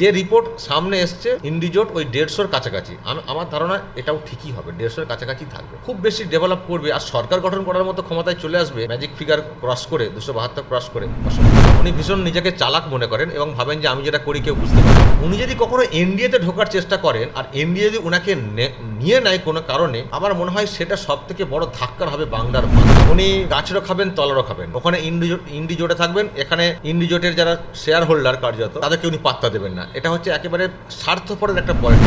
যে রিপোর্ট সামনে এসছে ইন্ডিজোট ওই দেড়শোর কাছাকাছি। আমার ধারণা এটাও ঠিকই হবে, দেড়শোর কাছাকাছি থাকবে। খুব বেশি ডেভেলপ করবে, আর সরকার গঠন করার মতো ক্ষমতায় চলে আসবে ম্যাজিক ফিগার ক্রস করে, দুশো বাহাত্তর ক্রস করে। উনি ভীষণ নিজেকে চালাক মনে করেন এবং ভাবেন যে আমি যেটা করি কেউ বুঝতে পারে। উনি যদি কখনো এনডিএতে ঢোকার চেষ্টা করেন, আর এনডিএ যদি ওনাকে নিয়ে নেয় কোনো কারণে, আমার মনে হয় সেটা সব থেকে বড় ধাক্কার হবে বাংলার উনি গাছেরও খাবেন তলেরও খাবেন। ওখানে ইন্ডিজোট ইন্ডিজোটে থাকবেন, এখানে ইন্ডিজোটের যারা শেয়ার হোল্ডার কার্যত, তাদেরকে উনি পাত্তা দেবেন না। এটা হচ্ছে একেবারে স্বার্থপরের একটা পয়েন্ট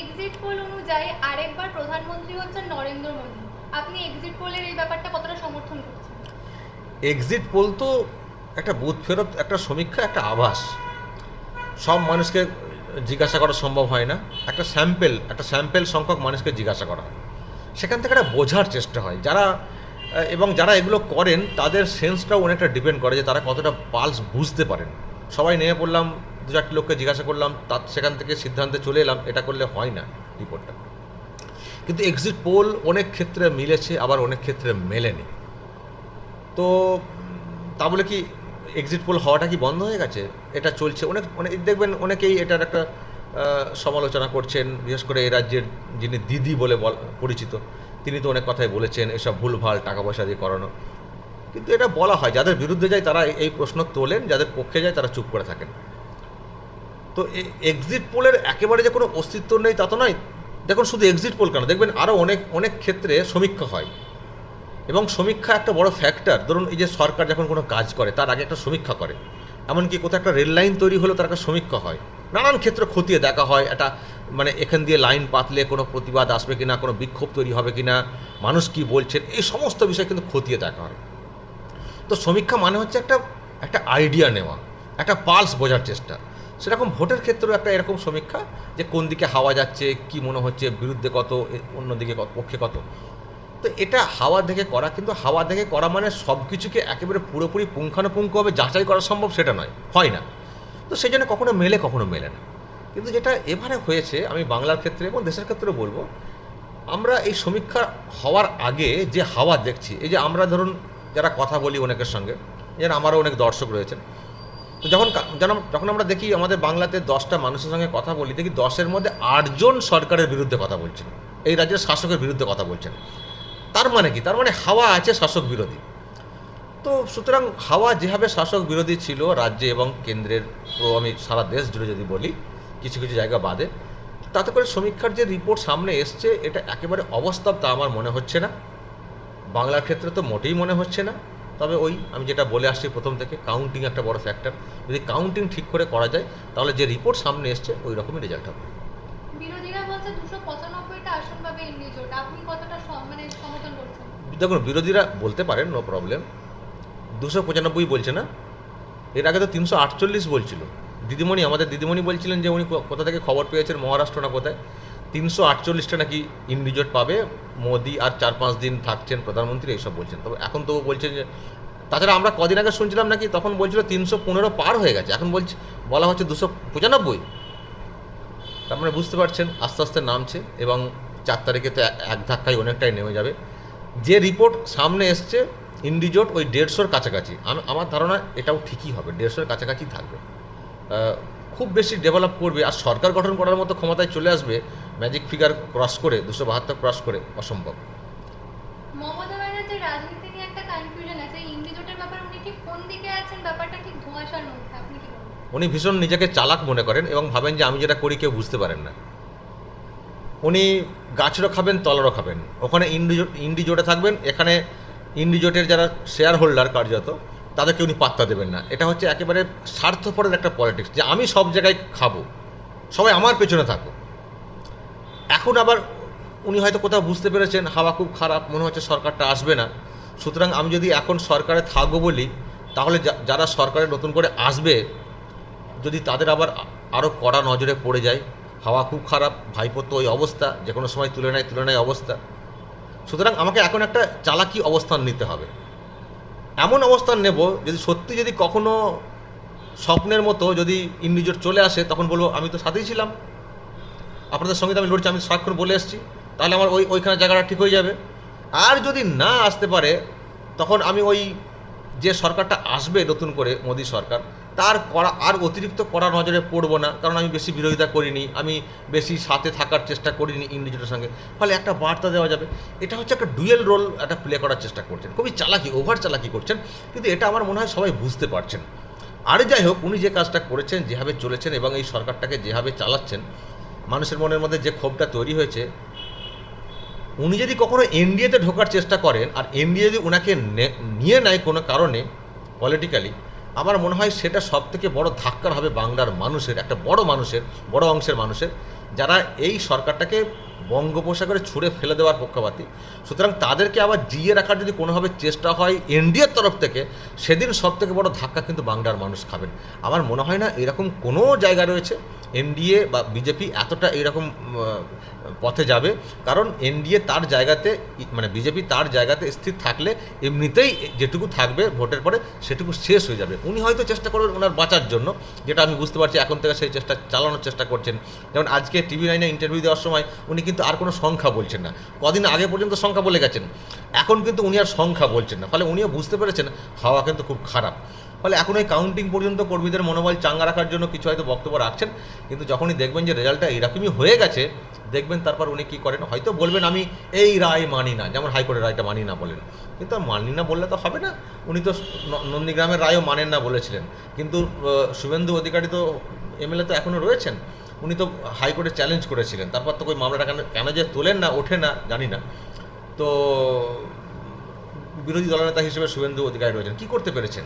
এক্সিট পোল অনুযায়ী আরেকবার প্রধানমন্ত্রী হচ্ছেন নরেন্দ্র মোদী। আপনি এক্সিট পোলের এই ব্যাপারটা কতটা সমর্থন করছেন? এক্সিট পোল তো একটা বুথ ফেরত একটা সমীক্ষা একটা আভাস। সব মানুষকে জিজ্ঞাসা করা সম্ভব হয় না। একটা স্যাম্পেল একটা স্যাম্পেল সংখ্যক মানুষকে জিজ্ঞাসা করা হয়। সেখান থেকে একটা বোঝার চেষ্টা হয়। যারা এবং যারা এগুলো করেন, তাদের সেন্সটাও অনেকটা ডিপেন্ড করে যে তারা কতটা পালস বুঝতে পারেন। সবাই নেমে পড়লাম, দু চারটি লোককে জিজ্ঞাসা করলাম তার সেখান থেকে সিদ্ধান্তে চলে এলাম, এটা করলে হয় না রিপোর্টটা। কিন্তু এক্সিট পোল অনেক ক্ষেত্রে মিলেছে, আবার অনেক ক্ষেত্রে মেলেনি। তো তা বলে কি এক্সিট পোল হওয়াটা কি বন্ধ হয়ে গেছে? এটা চলছে। অনেক অনেক, দেখবেন অনেকেই এটার একটা সমালোচনা করছেন, বিশেষ করে এই রাজ্যের যিনি দিদি বলে পরিচিত, তিনি তো অনেক কথাই বলেছেন, এসব ভুলভাল টাকা পয়সা দিয়ে করানো। কিন্তু এটা বলা হয়, যাদের বিরুদ্ধে যায় তারা এই প্রশ্ন তোলেন, যাদের পক্ষে যায় তারা চুপ করে থাকেন। তো এক্সিট পোলের একেবারে যে কোনো অস্তিত্ব নেই তা তো নয়। দেখুন, শুধু এক্সিট পোল কেন? দেখবেন আরও অনেক অনেক ক্ষেত্রে সমীক্ষা হয়। এবং সমীক্ষা একটা বড় ফ্যাক্টর ধরুন, এই যে সরকার যখন কোনো কাজ করে, তার আগে একটা সমীক্ষা করে। এমনকি কোথাও একটা রেল লাইন তৈরি হলো তার একটা সমীক্ষা হয়। নানান ক্ষেত্রে খতিয়ে দেখা হয়, একটা মানে এখান দিয়ে লাইন পাতলে কোনো প্রতিবাদ আসবে কিনা, কোনো বিক্ষোভ তৈরি হবে কিনা, মানুষ কি বলছেন, এই সমস্ত বিষয় কিন্তু খতিয়ে দেখা হয়। তো সমীক্ষা মানে হচ্ছে একটা একটা আইডিয়া নেওয়া, একটা পালস বোঝার চেষ্টা। সেরকম ভোটের ক্ষেত্রেও একটা এরকম সমীক্ষা যে কোন দিকে হাওয়া যাচ্ছে, কি মনে হচ্ছে, বিরুদ্ধে কত অন্যদিকে পক্ষে কত। তো এটা হাওয়া দেখে করা, কিন্তু হাওয়া দেখে করা মানে সব কিছুকে একেবারে পুরোপুরি পুঙ্খানুপুঙ্খভাবে যাচাই করা সম্ভব সেটা নয়, হয় না। তো সেই জন্য কখনো মেলে কখনো মেলে না। কিন্তু যেটা এবারে হয়েছে, আমি বাংলার ক্ষেত্রে এবং দেশের ক্ষেত্রেও বলব, আমরা এই সমীক্ষা হওয়ার আগে যে হাওয়া দেখছি, এই যে আমরা ধরুন যারা কথা বলি অনেকের সঙ্গে যেন আমারও অনেক দর্শক রয়েছেন, তো যখন যখন আমরা দেখি আমাদের বাংলাতে দশটা মানুষের সঙ্গে কথা বলি, দেখি দশের মধ্যে আটজন সরকারের বিরুদ্ধে কথা বলছেন, এই রাজ্যের শাসকের বিরুদ্ধে কথা বলছেন। তার মানে কি? তার মানে হাওয়া আছে শাসক বিরোধী। তো সুতরাং হাওয়া যেভাবে শাসক বিরোধী ছিল রাজ্যে এবং কেন্দ্রের পুরো আমি সারা দেশ জুড়ে যদি বলি, কিছু কিছু জায়গা বাদে, তাতে করে সমীক্ষার যে রিপোর্ট সামনে এসছে, এটা একেবারে অবাস্তব তা আমার মনে হচ্ছে না। বাংলার ক্ষেত্রে তো মোটেই মনে হচ্ছে না। তবে ওই, আমি যেটা বলে আসছি প্রথম থেকে কাউন্টিং একটা বড় ফ্যাক্টর যদি কাউন্টিং ঠিক করে করা যায়, তাহলে যে রিপোর্ট সামনে এসছে, ওই রকমই রেজাল্ট হবে। বলছে দুশো আপনি কতটা মানে সমর্থন করছেন? দেখুন, বিরোধীরা বলতে পারেন নো প্রবলেম দুশো পঁচানব্বই বলছে না? এর আগে তো তিনশো আটচল্লিশ বলছিল। দিদিমণি, আমাদের দিদিমণি বলছিলেন যে উনি কোথা থেকে খবর পেয়েছেন, মহারাষ্ট্র না কোথায়? তিনশো আটচল্লিশটা নাকি ইন্ডিজোট পাবে। মোদি আর চার পাঁচ দিন থাকছেন, প্রধানমন্ত্রী এইসব বলছেন। তবে এখন তো বলছেন যে, তাছাড়া আমরা কদিন আগে শুনছিলাম নাকি, তখন বলছিল তিনশো পনেরো পার হয়ে গেছে। এখন বলছে, বলা হচ্ছে দুশো পঁচানব্বই। তার মানে বুঝতে পারছেন, আস্তে আস্তে নামছে এবং চার তারিখে তো এক ধাক্কায় অনেকটাই নেমে যাবে। যে রিপোর্ট সামনে এসছে, ইন্ডিজোট ওই দেড়শোর কাছাকাছি। আম- আমার ধারণা এটাও ঠিকই হবে, দেড়শোর কাছাকাছি থাকবে। খুব বেশি ডেভেলপ করবে, আর সরকার গঠন করার মতো ক্ষমতায় চলে আসবে, ম্যাজিক ফিগার ক্রস করে, দুশো বাহাত্তর ক্রস করে, অসম্ভব। ব্যাপারটা ঠিক ধোঁয়াশার মধ্যে। উনি ভীষণ নিজেকে চালাক মনে করেন এবং ভাবেন যে আমি যেটা করি কেউ বুঝতে পারেন না। উনি গাছেরও খাবেন, তলেরও খাবেন। ওখানে ইন্ডিজো ইন্ডিজোটে থাকবেন, এখানে ইন্ডিজোটের যারা শেয়ার হোল্ডার কার্যত, তাদেরকে উনি পাত্তা দেবেন না। এটা হচ্ছে একেবারে স্বার্থপরের একটা পলিটিক্স যে আমি সব জায়গায় খাব, সবাই আমার পেছনে থাকো। এখন আবার উনি হয়তো কোথাও বুঝতে পেরেছেন, হাওয়া খুব খারাপ, মনে হচ্ছে সরকারটা আসবে না। সুতরাং আমি যদি এখন সরকারে থাকব বলি, তাহলে যারা সরকারে নতুন করে আসবে যদি তাদের আবার আরও কড়া নজরে পড়ে যায়, হাওয়া খুব খারাপ ভাইপোর তো ওই অবস্থা যে কোনো সময় তুলে নেয় তুলে নেয় অবস্থা। সুতরাং আমাকে এখন একটা চালাকি অবস্থান নিতে হবে। এমন অবস্থান নেব যদি সত্যি যদি কখনো স্বপ্নের মতো যদি ইন্ডিজোট চলে আসে, তখন বলব, আমি তো সাথেই ছিলাম। আপনাদের সঙ্গে আমি লড়ছি, আমি সারাক্ষণ বলে এসেছি। তাহলে আমার ওই, ওইখানে জায়গাটা ঠিক হয়ে যাবে। আর যদি না আসতে পারে, তখন আমি ওই যে সরকারটা আসবে নতুন করে মোদী সরকার, তার করা, আর অতিরিক্ত কড়া নজরে পড়ব না, কারণ আমি বেশি বিরোধিতা করিনি, আমি বেশি সাথে থাকার চেষ্টা করিনি ইংরেজিটার সঙ্গে। ফলে একটা বার্তা দেওয়া যাবে, এটা হচ্ছে একটা ডুয়েল রোল একটা প্লে করার চেষ্টা করছেন, খুবই চালাকি ওভার চালাকি করছেন, কিন্তু এটা আমার মনে হয় সবাই বুঝতে পারছেন। আর যাই হোক, উনি যে কাজটা করেছেন, যেভাবে চলেছেন এবং এই সরকারটাকে যেভাবে চালাচ্ছেন, মানুষের মনের মধ্যে যে ক্ষোভটা তৈরি হয়েছে উনি যদি কখনো এনডিএতে ঢোকার চেষ্টা করেন, আর এনডিএ যদি ওনাকে নিয়ে নেয় কোনো কারণে পলিটিক্যালি আমার মনে হয় সেটা সব থেকে বড়ো ধাক্কার হবে বাংলার মানুষের, একটা বড় মানুষের, বড় অংশের মানুষের, যারা এই সরকারটাকে বঙ্গোপসাগরে ছুঁড়ে ফেলে দেওয়ার পক্ষপাতী। সুতরাং তাদেরকে আবার জিয়ে রাখার যদি কোনোভাবে চেষ্টা হয় এনডিএর তরফ থেকে, সেদিন সব থেকে বড় ধাক্কা কিন্তু বাংলার মানুষ খাবেন। আমার মনে হয় না এরকম কোনো জায়গা রয়েছে এনডিএ বা বিজেপি এতটা এরকম পথে যাবে। কারণ এনডিএ তার জায়গাতে মানে বিজেপি তার জায়গাতে স্থির থাকলে এমনিতেই যেটুকু থাকবে ভোটের পরে সেটুকু শেষ হয়ে যাবে। উনি হয়তো চেষ্টা করবেন ওনার বাঁচার জন্য, যেটা আমি বুঝতে পারছি এখন থেকে সেই চেষ্টা, চালানোর চেষ্টা করছেন। যেমন আজকে টিভি নাইনে ইন্টারভিউ দেওয়ার সময় উনি কিন্তু আর কোনো সংখ্যা বলছেন না। কদিন আগে পর্যন্ত সংখ্যা বলে গেছেন। এখন কিন্তু উনি আর সংখ্যা বলছেন না। ফলে উনিও বুঝতে পেরেছেন, হাওয়া কিন্তু খুব খারাপ। ফলে এখন ওই কাউন্টিং পর্যন্ত কর্মীদের মনোবল চাঙ্গা রাখার জন্য কিছু হয়তো বক্তব্য রাখছেন, কিন্তু যখনই দেখবেন যে রেজাল্টটা এরকমই হয়ে গেছে, দেখবেন তারপর উনি কী করেন? হয়তো বলবেন, আমি এই রায় মানি না। যেমন হাইকোর্টের রায়টা মানি না বলেন। কিন্তু মানি না বললে তো হবে না। উনি তো নন্দীগ্রামের রায়ও মানেন না বলেছিলেন। কিন্তু শুভেন্দু অধিকারী তো এমএলএ তো এখনও রয়েছেন। উনি তো হাইকোর্টে চ্যালেঞ্জ করেছিলেন। তারপর তো ওই মামলাটা কেন কেন যে তোলেন না, ওঠে না, জানি না। তো বিরোধী দলনেতা হিসেবে শুভেন্দু অধিকারী রয়েছেন। কী করতে পেরেছেন?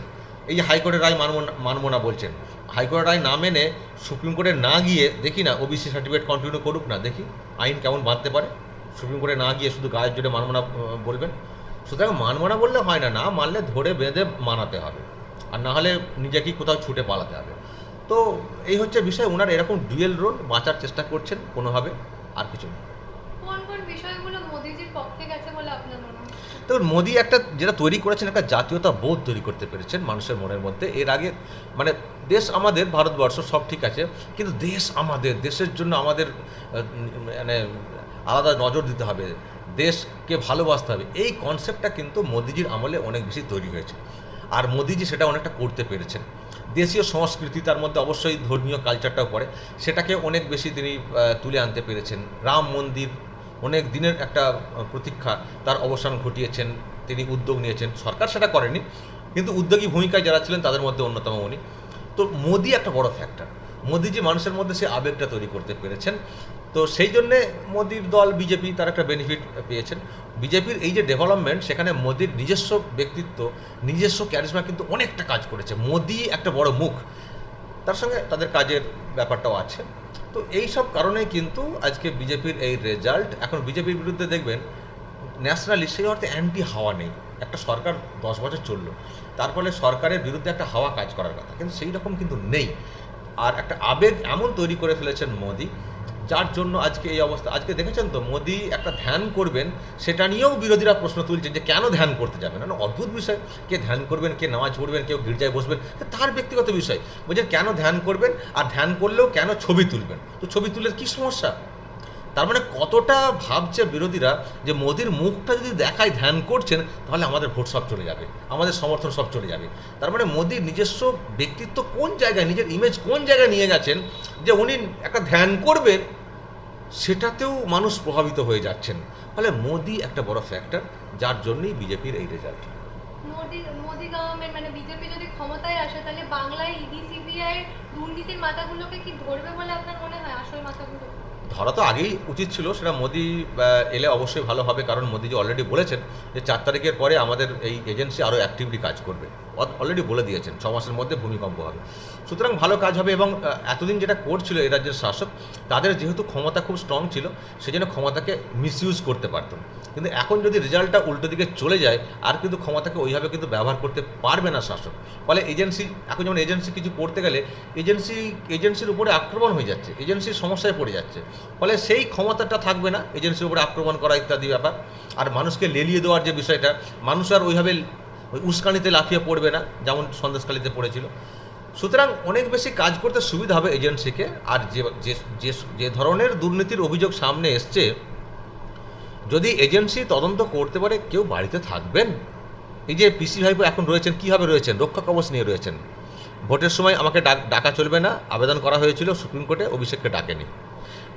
এই যে হাইকোর্টের রায় মানব মানব না বলছেন হাইকোর্টের রায় না মেনে সুপ্রিম কোর্টে না গিয়ে দেখি না ওবিসি সার্টিফিকেট কন্টিনিউ করুক না, দেখি আইন কেমন বাঁধতে পারে। সুপ্রিম কোর্টে না গিয়ে শুধু গায়ের জোরে মানব বলবেন। সুতরাং মানব না বললে হয় না না মানলে ধরে বেঁধে মানাতে হবে। আর না হলে নিজেকেই কোথাও ছুটে পালাতে হবে। তো এই হচ্ছে বিষয় ওনার এরকম ডুয়েল রোল বাঁচার চেষ্টা করছেন কোনোভাবে আর কিছু না। তো মোদি একটা যেটা তৈরি করেছেন একটা জাতীয়তা বোধ তৈরি করতে পেরেছেন মানুষের মনের মধ্যে। এর আগে মানে দেশ আমাদের ভারতবর্ষ সব ঠিক আছে কিন্তু দেশ আমাদের দেশের জন্য আমাদের মানে আলাদা নজর দিতে হবে দেশকে ভালোবাসতে হবে। এই কনসেপ্টটা কিন্তু মোদিজির আমলে অনেক বেশি তৈরি হয়েছে। আর মোদিজি সেটা অনেকটা করতে পেরেছেন। দেশীয় সংস্কৃতি, তার মধ্যে অবশ্যই ধর্মীয় কালচারটাও পড়ে। সেটাকে অনেক বেশি তিনি তুলে আনতে পেরেছেন। রাম মন্দির অনেক দিনের একটা প্রতীক্ষা, তার অবসান ঘটিয়েছেন, তিনি উদ্যোগ নিয়েছেন। সরকার সেটা করেনি, কিন্তু উদ্যোগী ভূমিকায় যারা ছিলেন, তাদের মধ্যে অন্যতম উনি। তো মোদি একটা বড় ফ্যাক্টর মোদি যে মানুষের মধ্যে সে আবেগটা তৈরি করতে পেরেছেন, তো সেই জন্যে মোদির দল, বিজেপি, তার একটা বেনিফিট পেয়েছেন। বিজেপির এই যে ডেভেলপমেন্ট সেখানে মোদির নিজস্ব ব্যক্তিত্ব, নিজস্ব ক্যারিশমা কিন্তু অনেকটা কাজ করেছে। মোদি একটা বড় মুখ। তার সঙ্গে তাদের কাজের ব্যাপারটাও আছে। তো এই সব কারণেই কিন্তু আজকে বিজেপির এই রেজাল্ট এখন বিজেপির বিরুদ্ধে দেখবেন ন্যাশনালি সেই অর্থে অ্যান্টি হাওয়া নেই। একটা সরকার দশ বছর চলল। তার ফলে সরকারের বিরুদ্ধে একটা হাওয়া কাজ করার কথা। কিন্তু সেই রকম কিন্তু নেই। আর একটা আবেগ এমন তৈরি করে ফেলেছেন মোদি যার জন্য আজকে এই অবস্থা। আজকে দেখেছেন তো, মোদি একটা ধ্যান করবেন, সেটা নিয়েও বিরোধীরা প্রশ্ন তুলছেন যে কেন ধ্যান করতে যাবেন? না অদ্ভুত বিষয়। কে ধ্যান করবেন, কে নামাজ পড়বেন, কেউ গির্জায় বসবেন তার ব্যক্তিগত বিষয়। বলছেন, কেন ধ্যান করবেন? আর ধ্যান করলেও কেন ছবি তুলবেন? তো ছবি তুলে কী সমস্যা? তার মানে কতটা ভাবছে বিরোধীরা যে মোদির মুখটা যদি দেখায় ধ্যান করছেন, তাহলে আমাদের ভোট সব চলে যাবে, আমাদের সমর্থন সব চলে যাবে। তার মানে মোদির নিজস্ব ব্যক্তিত্ব কোন জায়গায়, নিজের ইমেজ কোন জায়গায় নিয়ে গেছেন যে উনি একটা ধ্যান করবেন সেটাতেও মানুষ প্রভাবিত হয়ে যাচ্ছেন। ফলে মোদি একটা বড় ফ্যাক্টর যার জন্যই বিজেপির এই রেজাল্ট মানে ক্ষমতায় আসে, তাহলে বাংলায় ইডি সিবিআই দুর্নীতির মাথাগুলোকে কি ধরবে বলে আপনার মনে হয়? আসল মাথাগুলো? ধরা তো আগেই উচিত ছিল, সেটা মোদি এলে অবশ্যই ভালো হবে, কারণ মোদিজি অলরেডি বলেছেন যে চার তারিখের পরে আমাদের এই এজেন্সি আরও অ্যাক্টিভলি কাজ করবে। অলরেডি বলে দিয়েছেন, ছ মাসের মধ্যে ভূমিকম্প হবে। সুতরাং ভালো কাজ হবে এবং এতদিন যেটা করছিল এই রাজ্যের শাসক, তাদের যেহেতু ক্ষমতা খুব স্ট্রং ছিল, সেজন্য ক্ষমতাকে মিসইউজ করতে পারতেন কিন্তু এখন যদি রেজাল্টটা উল্টো দিকে চলে যায়, আর কিন্তু ক্ষমতাকে ওইভাবে কিন্তু ব্যবহার করতে পারবে না শাসক। ফলে এজেন্সি এখন যেমন এজেন্সি কিছু করতে গেলে এজেন্সি এজেন্সির উপরে আক্রমণ হয়ে যাচ্ছে এজেন্সির সমস্যায় পড়ে যাচ্ছে। ফলে সেই ক্ষমতাটা থাকবে না এজেন্সির উপরে আক্রমণ করা ইত্যাদি ব্যাপার। আর মানুষকে লেলিয়ে দেওয়ার যে বিষয়টা, মানুষ আর ওইভাবে ওই উস্কানিতে লাফিয়ে পড়বে না, যেমন সন্দেশখালিতে পড়েছিল। সুতরাং অনেক বেশি কাজ করতে সুবিধা হবে এজেন্সিকে, আর যে যে, যে- ধরনের দুর্নীতির অভিযোগ সামনে এসছে, যদি এজেন্সি তদন্ত করতে পারে, কেউ বাড়িতে থাকবেন। এই যে পিসি ভাইপো এখন রয়েছেন, কীভাবে রয়েছেন? রক্ষা কবচ নিয়ে রয়েছেন। ভোটের সময় আমাকে ডাক, ডাকা চলবে না, আবেদন করা হয়েছিল সুপ্রিম কোর্টে, অভিষেককে ডাকেনি।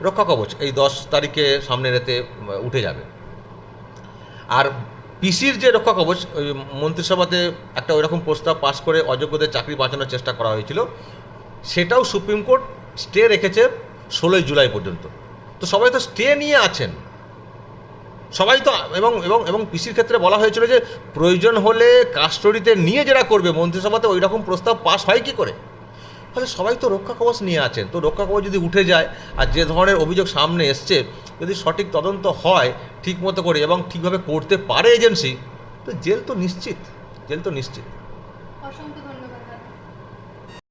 রক্ষা কবচ এই দশ তারিখে সামনে রেতে উঠে যাবে। আর পিসির যে রক্ষা কবচ মন্ত্রিসভাতে একটা ওইরকম প্রস্তাব পাস করে অযোগ্যদের চাকরি বাঁচানোর চেষ্টা করা হয়েছিল। সেটাও সুপ্রিম কোর্ট স্টে রেখেছে ষোলোই জুলাই পর্যন্ত। তো সবাই তো স্টে নিয়ে আছেন। সবাই তো, এবং এবং এবং পিসির ক্ষেত্রে বলা হয়েছিল যে প্রয়োজন হলে কাস্টডিতে নিয়ে যারা করবে। মন্ত্রিসভাতে ওই রকম প্রস্তাব পাস হয় কি করে? ফলে সবাই তো রক্ষা কবচ নিয়ে আছেন। তো রক্ষা কবচ যদি উঠে যায় আর যে ধরনের অভিযোগ সামনে এসছে যদি সঠিক তদন্ত হয় ঠিক মতো করে এবং ঠিকভাবে করতে পারে এজেন্সি, তো জেল তো নিশ্চিত, জেল তো নিশ্চিত।